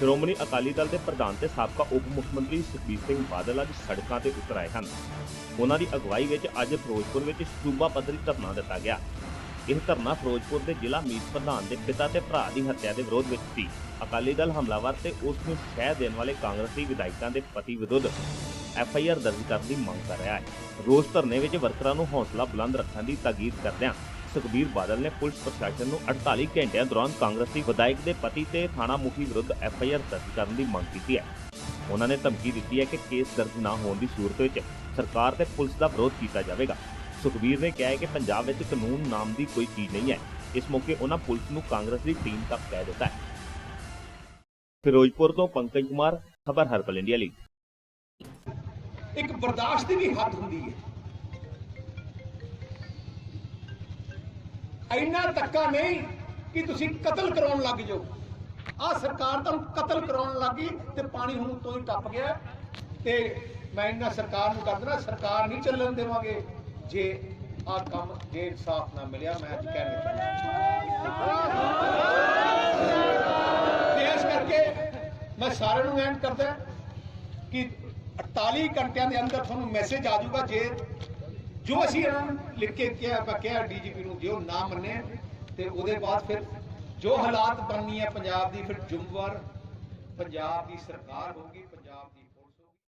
ਸ਼੍ਰੋਮਣੀ ਅਕਾਲੀ ਦਲ ਦੇ ਪ੍ਰਧਾਨ ਤੇ ਸਾਬਕਾ ਉਪ ਮੁੱਖ ਮੰਤਰੀ ਸੁਖਬੀਰ ਸਿੰਘ ਬਾਦਲ ਅੱਜ ਸੜਕਾਂ ਤੇ ਉਤਰ ਆਏ ਹਨ। ਉਹਨਾਂ ਦੀ ਅਗਵਾਈ ਵਿੱਚ ਅੱਜ ਫਿਰੋਜ਼ਪੁਰ ਵਿੱਚ ਸੂਬਾ ਪੱਧਰੀ ਧਰਨਾ ਦਿੱਤਾ ਗਿਆ। ਇਹ ਧਰਨਾ ਫਿਰੋਜ਼ਪੁਰ ਦੇ ਜ਼ਿਲ੍ਹਾ ਮੀਤ ਪ੍ਰਧਾਨ ਦੇ ਪਿਤਾ ਤੇ ਭਰਾ ਦੀ ਹੱਤਿਆ ਦੇ ਵਿਰੋਧ ਵਿੱਚ ਸੀ। ਅਕਾਲੀ ਦਲ ਹਮਲਾਵਰ ਤੇ ਉਸ ਨੂੰ ਸਹਿ ਦੇਣ ਵਾਲੇ ਕਾਂਗਰਸੀ ਵਿਧਾਇਕਾਂ ਦੇ ਪਤੀ ਵਿਰੁੱਧ ਐਫ ਆਈ ਆਰ ਦਰਜ ਕਰਨ ਦੀ ਮੰਗ ਕਰ ਰਿਹਾ ਹੈ। ਰੋਸ ਧਰਨੇ ਵਿੱਚ ਵਰਕਰਾਂ ਨੂੰ ਹੌਸਲਾ ਬੁਲੰਦ ਰੱਖਣ ਦੀ ਤਾਕੀਦ ਕਰਦਿਆਂ ਸੁਖਬੀਰ ਬਾਦਲ ਨੇ ਪੁਲਿਸ ਪ੍ਰਸ਼ਾਸਨ ਨੂੰ 48 ਘੰਟਿਆਂ ਦੌਰਾਨ ਕਾਂਗਰਸੀ ਵਿਧਾਇਕ ਦੇ ਪਤੀ ਤੇ ਥਾਣਾ ਮੁਖੀ ਵਿਰੁੱਧ ਐਫ ਆਈ ਆਰ ਦਰਜ ਕਰਨ ਦੀ ਮੰਗ ਕੀਤੀ ਹੈ। ਉਹਨਾਂ ਨੇ ਧਮਕੀ ਦਿੱਤੀ ਹੈ ਕਿ ਕੇਸ ਦਰਜ ਨਾ ਹੋਣ ਦੀ ਸੂਰਤ ਵਿੱਚ ਸਰਕਾਰ ਤੇ ਪੁਲਿਸ ਦਾ ਵਿਰੋਧ ਕੀਤਾ ਜਾਵੇਗਾ। ਸੁਖਬੀਰ ਨੇ ਕਿਹਾ ਹੈ ਕਿ ਪੰਜਾਬ ਵਿੱਚ ਕਾਨੂੰਨ ਨਾਮ ਦੀ ਕੋਈ ਚੀਜ਼ ਨਹੀਂ ਹੈ। ਇਸ ਮੌਕੇ ਉਹਨਾਂ ਪੁਲਿਸ ਨੂੰ ਕਾਂਗਰਸ ਦੀ ਟੀਮ ਤੱਕ ਕਹਿ ਦਿੱਤਾ ਹੈ। ਫਿਰੋਜ਼ਪੁਰ ਤੋਂ ਪੰਕਜ ਕੁਮਾਰ, ਖਬਰ ਹਰਪਲ ਇੰਡੀਆ ਲਈ। ਇੱਕ ਬਰਦਾਸ਼ਤ ਦੀ ਵੀ ਹੱਦ ਹੁੰਦੀ ਹੈ। ਇੰਨਾ ਧੱਕਾ ਨਹੀਂ ਕਿ ਤੁਸੀਂ ਕਤਲ ਕਰਾਉਣ ਲੱਗ ਜਾਓ। ਆ ਸਰਕਾਰ ਤੁਹਾਨੂੰ ਕਤਲ ਕਰਾਉਣ ਲੱਗੀ ਤੇ ਪਾਣੀ ਹੁਣ ਤੋਂ ਹੀ ਟੱਪ ਗਿਆ ਤੇ ਮੈਂ ਇਹਨਾਂ ਸਰਕਾਰ ਨੂੰ ਕਰ ਸਰਕਾਰ ਨਹੀਂ ਚੱਲਣ ਦੇਵਾਂਗੇ। ਜੇ ਆ ਕੰਮ ਜੇ ਇਨਸਾਫ ਨਾ ਮਿਲਿਆ, ਮੈਂ ਅੱਜ ਕਹਿ ਤੇ ਇਸ ਕਰਕੇ ਮੈਂ ਸਾਰਿਆਂ ਨੂੰ ਐਂਡ ਕਰਦਾ ਕਿ 48 ਘੰਟਿਆਂ ਦੇ ਅੰਦਰ ਤੁਹਾਨੂੰ ਮੈਸੇਜ ਆ ਜਾਊਗਾ, ਜੇ ਜੋ ਅਸੀਂ ਇਹਨਾਂ ਨੂੰ ਲਿਖ ਕੇ ਕਿਹਾ, ਆਪਾਂ ਕਿਹਾ ਡੀਜੀਪੀ ਨੂੰ ਜੋ ਨਾ ਮੰਨੇ, ਤੇ ਉਹਦੇ ਬਾਅਦ ਫਿਰ ਜੋ ਹਾਲਾਤ ਬਣਨੀ ਹੈ ਪੰਜਾਬ ਦੀ, ਫਿਰ ਜ਼ਿੰਮੇਵਾਰ ਪੰਜਾਬ ਦੀ ਸਰਕਾਰ ਹੋਗੀ ਪੰਜਾਬ ਦੀ